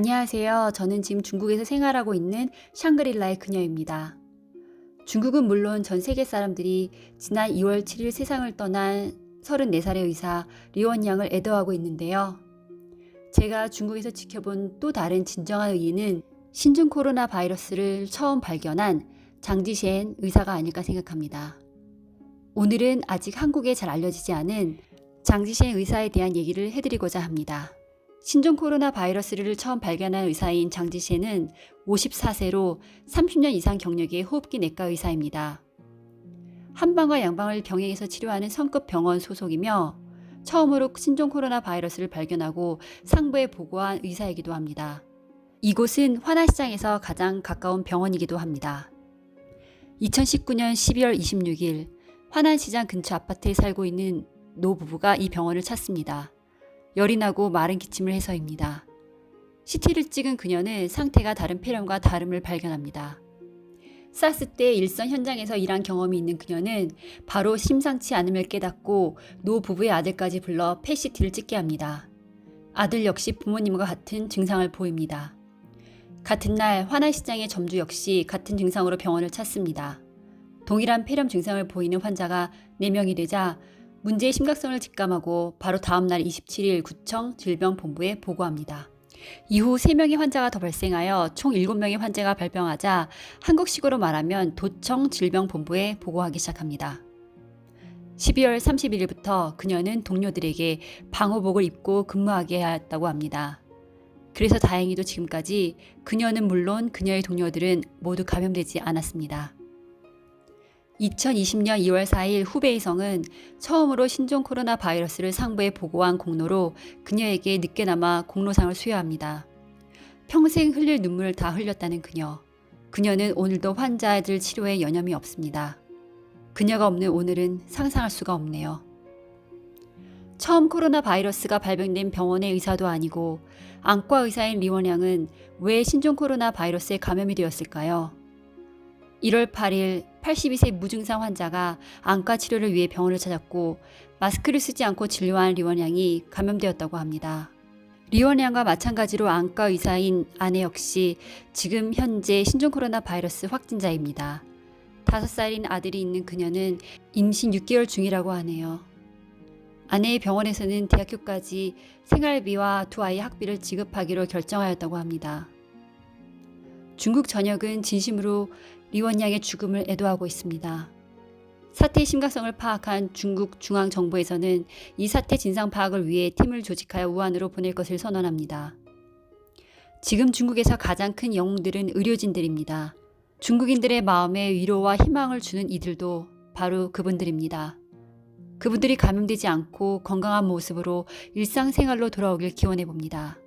안녕하세요. 저는 지금 중국에서 생활하고 있는 샹그릴라의 그녀입니다. 중국은 물론 전 세계 사람들이 지난 2월 7일 세상을 떠난 34살의 의사 리원 양을 애도하고 있는데요. 제가 중국에서 지켜본 또 다른 진정한 의의는 신종 코로나 바이러스를 처음 발견한 장지셴 의사가 아닐까 생각합니다. 오늘은 아직 한국에 잘 알려지지 않은 장지셴 의사에 대한 얘기를 해드리고자 합니다. 신종 코로나 바이러스를 처음 발견한 의사인 장지셰는 54세로 30년 이상 경력의 호흡기 내과 의사입니다. 한방과 양방을 병행해서 치료하는 성급 병원 소속이며 처음으로 신종 코로나 바이러스를 발견하고 상부에 보고한 의사이기도 합니다. 이곳은 화나시장에서 가장 가까운 병원이기도 합니다. 2019년 12월 26일 화난시장 근처 아파트에 살고 있는 노 부부가 이 병원을 찾습니다. 열이 나고 마른 기침을 해서입니다. CT를 찍은 그녀는 상태가 다른 폐렴과 다름을 발견합니다. 사스 때 일선 현장에서 일한 경험이 있는 그녀는 바로 심상치 않음을 깨닫고 노 부부의 아들까지 불러 펫CT를 찍게 합니다. 아들 역시 부모님과 같은 증상을 보입니다. 같은 날 화나시장의 점주 역시 같은 증상으로 병원을 찾습니다. 동일한 폐렴 증상을 보이는 환자가 4명이 되자 문제의 심각성을 직감하고 바로 다음 날 27일 구청 질병본부에 보고합니다. 이후 3명의 환자가 더 발생하여 총 7명의 환자가 발병하자 한국식으로 말하면 도청 질병본부에 보고하기 시작합니다. 12월 31일부터 그녀는 동료들에게 방호복을 입고 근무하게 하였다고 합니다. 그래서 다행히도 지금까지 그녀는 물론 그녀의 동료들은 모두 감염되지 않았습니다. 2020년 2월 4일 후베이성은 처음으로 신종 코로나 바이러스를 상부에 보고한 공로로 그녀에게 늦게나마 공로상을 수여합니다. 평생 흘릴 눈물을 다 흘렸다는 그녀. 그녀는 오늘도 환자들 치료에 여념이 없습니다. 그녀가 없는 오늘은 상상할 수가 없네요. 처음 코로나 바이러스가 발병된 병원의 의사도 아니고 안과 의사인 리원양은 왜 신종 코로나 바이러스에 감염이 되었을까요? 1월 8일 82세 무증상 환자가 안과 치료를 위해 병원을 찾았고 마스크를 쓰지 않고 진료한 리원양이 감염되었다고 합니다. 리원양과 마찬가지로 안과 의사인 아내 역시 지금 현재 신종 코로나 바이러스 확진자입니다. 5살인 아들이 있는 그녀는 임신 6개월 중이라고 하네요. 아내의 병원에서는 대학교까지 생활비와 두 아이의 학비를 지급하기로 결정하였다고 합니다. 중국 전역은 진심으로 리원양의 죽음을 애도하고 있습니다. 사태의 심각성을 파악한 중국 중앙정부에서는 이 사태 진상 파악을 위해 팀을 조직하여 우한으로 보낼 것을 선언합니다. 지금 중국에서 가장 큰 영웅들은 의료진들입니다. 중국인들의 마음에 위로와 희망을 주는 이들도 바로 그분들입니다. 그분들이 감염되지 않고 건강한 모습으로 일상생활로 돌아오길 기원해 봅니다.